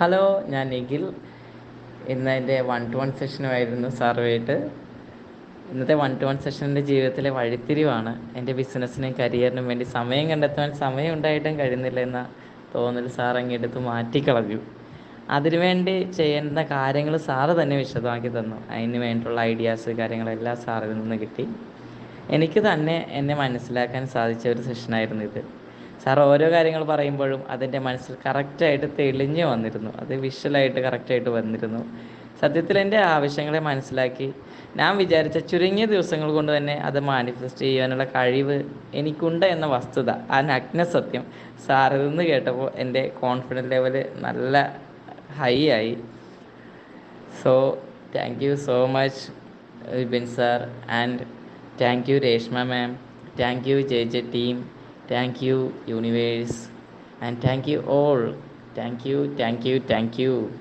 Hello ഞാൻ നിഖിൽ. ഇന്ന് എന്റെ വൺ ടു വൺ സെഷനുമായിരുന്നു സാറുമായിട്ട് ഇന്നത്തെ വൺ ടു വൺ സെഷൻ എന്റെ ജീവിതത്തിലെ വഴിത്തിരിവാണ്. എന്റെ ബിസിനസ്സിനും കരിയറിനും വേണ്ടി സമയം കണ്ടെത്താൻ സമയം ഉണ്ടായിട്ടും കഴിയുന്നില്ല എന്ന തോന്നൽ സാർ അങ്ങെടുത്ത് മാറ്റിക്കളഞ്ഞു. അതിനുവേണ്ടി ചെയ്യേണ്ട കാര്യങ്ങൾ സാറ് തന്നെ വിശദമാക്കി തന്നു. അതിന് വേണ്ടിയുള്ള ഐഡിയാസ് കാര്യങ്ങളെല്ലാം സാറിൽ നിന്ന് കിട്ടി. എനിക്ക് തന്നെ എന്നെ മനസ്സിലാക്കാൻ സാധിച്ച ഒരു സെഷനായിരുന്നു ഇത്. സാർ ഓരോ കാര്യങ്ങൾ പറയുമ്പോഴും അതിന്റെ മനസ്സിൽ കറക്റ്റായിട്ട് തെളിഞ്ഞു വന്നിരുന്നു. അത് വിഷ്വലായിട്ട് കറക്റ്റായിട്ട് വന്നിരുന്നു. സത്യത്തിൽ എന്റെ ആവശ്യങ്ങളെ മനസ്സിലാക്കി. ഞാൻ വിചാരിച്ച ചുരുങ്ങിയ ദിവസങ്ങൾ കൊണ്ട് തന്നെ അത് മാനിഫെസ്റ്റ് ചെയ്യാനുള്ള കഴിവ് എനിക്കുണ്ട് എന്ന വസ്തുത. ആ നഗ്ന സത്യം സാറിൽ നിന്ന് കേട്ടപ്പോൾ എന്റെ കോൺഫിഡൻസ് ലെവൽ നല്ല ഹൈ ആയി. So thank you so much Vipin sir and thank you Reshma ma'am thank you J J team Thank you, universe. And thank you all. Thank you, thank you, thank you.